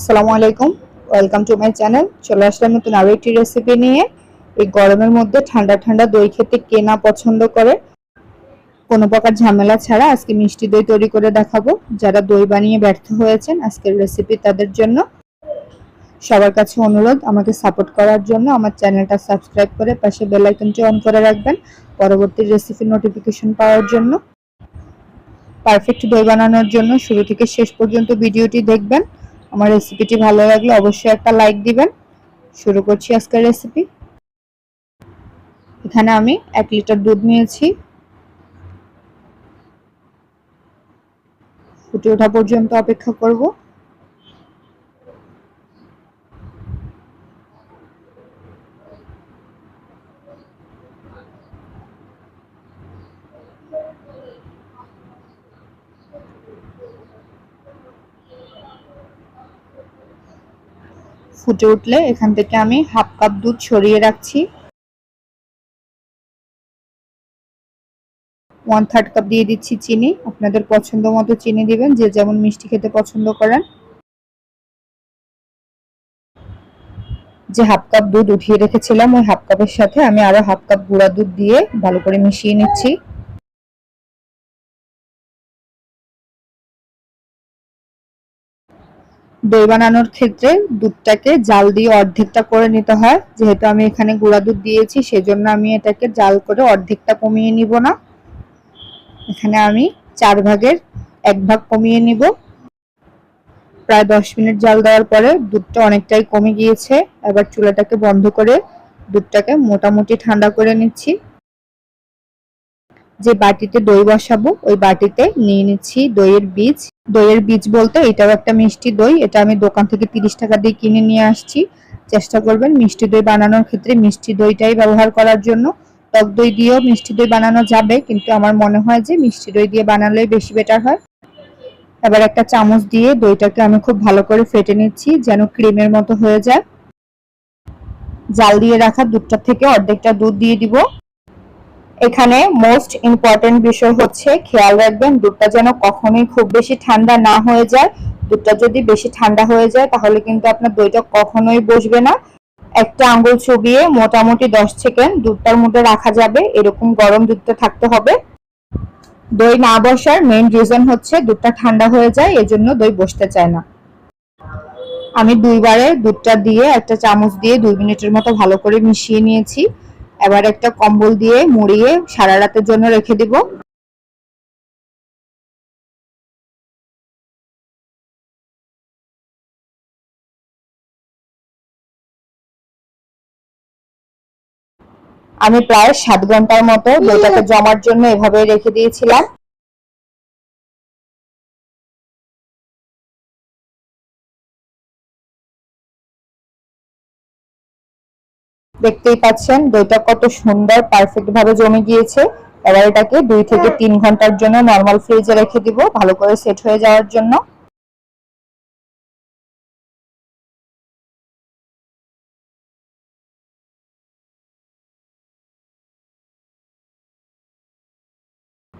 আসসালামু আলাইকুম। Welcome to my channel চলে আসলাম নতুন আরও একটি রেসিপি নিয়ে। এই গরমের মধ্যে ঠান্ডা ঠান্ডা দই খেতে কে না পছন্দ করে? কোনো প্রকার ঝামেলা ছাড়া আজকে মিষ্টি দই তৈরি করে দেখাবো। যারা দই বানিয়ে ব্যর্থ হয়েছেন, আজকের রেসিপি তাদের জন্য। সবার কাছে অনুরোধ, আমাকে সাপোর্ট করার জন্য আমার চ্যানেলটা সাবস্ক্রাইব করে পাশে বেল আইকনটি অন করে রাখবেন। পরবর্তী রেসিপির নোটিফিকেশন পাওয়ার জন্য। পারফেক্ট দই বানানোর জন্য শুরু থেকে শেষ পর্যন্ত ভিডিওটি দেখবেন। আমার রেসিপিটি ভালো লাগলে অবশ্যই একটা লাইক দিবেন। শুরু করছি আজকের রেসিপি এখানে আমি এক লিটার দুধ নিয়েছি। ফুটে ওঠা পর্যন্ত অপেক্ষা করব। ফুটে উঠলে এখান থেকে আমি হাফ কাপ দুধ ছড়িয়ে রাখছি। ওয়ান থার্ড কাপ দিয়ে দিচ্ছি চিনি। আপনাদের পছন্দ মতো চিনি দিবেন, যে যেমন মিষ্টি খেতে পছন্দ করেন। যে হাফ কাপ দুধ উঠিয়ে রেখেছিলাম, ওই হাফ কাপের সাথে আমি আরও হাফ কাপ গুঁড়া দুধ দিয়ে ভালো করে মিশিয়ে নিচ্ছি। দই বানানোর ক্ষেত্রে দুধটাকে জাল দিয়ে অর্ধেকটা করে নিতে হয়। যেহেতু আমি এখানে গুঁড়া দুধ দিয়েছি, সেজন্য আমি এটাকে জাল করে অর্ধেকটা কমিয়ে নিব না। এখানে আমি চার ভাগের এক ভাগ কমিয়ে নিব। প্রায় দশ মিনিট জাল দেওয়ার পরে দুধটা অনেকটাই কমে গিয়েছে। এবার চুলাটাকে বন্ধ করে দুধটাকে মোটামুটি ঠান্ডা করে নিচ্ছি। যে বাটিতে দই বসাবো, ওই বাটিতে নিয়ে নিচ্ছি দইয়ের বীজ। দইয়ের বীজ বলতে এটাও একটা মিষ্টি দই, এটা আমি দোকান থেকে তিরিশ টাকা দিয়ে কিনে নিয়ে আসছি। চেষ্টা করবেন মিষ্টি দই বানানোর ক্ষেত্রে মিষ্টি দইটাই ব্যবহার করার জন্য। টক দই দিয়েও মিষ্টি দই বানানো যাবে, কিন্তু আমার মনে হয় যে মিষ্টি দই দিয়ে বানালেই বেশি বেটার হয়। এবার একটা চামচ দিয়ে দইটাকে আমি খুব ভালো করে ফেটে নিচ্ছি, যেন ক্রিমের মতো হয়ে যায়। জাল দিয়ে রাখা দুধটা থেকে অর্ধেকটা দুধ দিয়ে দিব। এখানে মোস্ট ইম্পর্টেন্ট বিষয় হচ্ছে, খেয়াল রাখবেন দুধটা যেন কখনোই খুব বেশি ঠান্ডা না হয়ে যায়। দুধটা যদি বেশি ঠান্ডা হয়ে যায়, তাহলে কিন্তু আপনার দইটা কখনোই বসবে না। একটা আঙ্গুল চুবিয়ে মোটামুটি দশ সেকেন্ড দুধটার মধ্যে রাখা যাবে। এরকম গরম দুধটা থাকতে হবে। দই না বসার মেন রিজন হচ্ছে দুধটা ঠান্ডা হয়ে যায়, এজন্য দই বসতে চায় না। আমি দুইবারে দুধটা দিয়ে একটা চামচ দিয়ে দুই মিনিটের মতো ভালো করে মিশিয়ে নিয়েছি। এবার একটা কম্বল দিয়ে মুড়িয়ে সারা রাতের জন্য রেখে দিব। আমি প্রায় সাত ঘণ্টার মতো বইটাকে জমার জন্য এভাবে রেখে দিয়েছিলাম। দেখতেই পাচ্ছেন দইটা কত সুন্দর পারফেক্ট ভাবে জমে গিয়েছে। এবার এটাকে দুই থেকে তিন ঘণ্টার জন্য নর্মাল ফ্রিজে রেখে দিব ভালো করে সেট হয়ে যাওয়ার জন্য।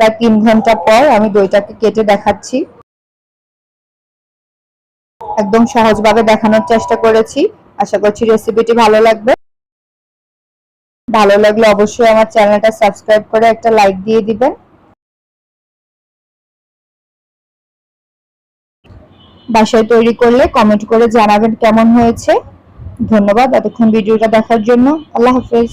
প্রায় তিন ঘণ্টা পর আমি দইটাকে কেটে দেখাচ্ছি। একদম সহজভাবে দেখানোর চেষ্টা করেছি। আশা করছি রেসিপিটি ভালো লাগবে। ভালো লাগলে অবশ্যই আমার চ্যানেলটা সাবস্ক্রাইব করে একটা লাইক দিয়ে দিবেন। বাসায় তৈরি করলে কমেন্ট করে জানাবেন কেমন হয়েছে। ধন্যবাদ, এতক্ষণ ভিডিওটা দেখার জন্য। আল্লাহ হাফেজ।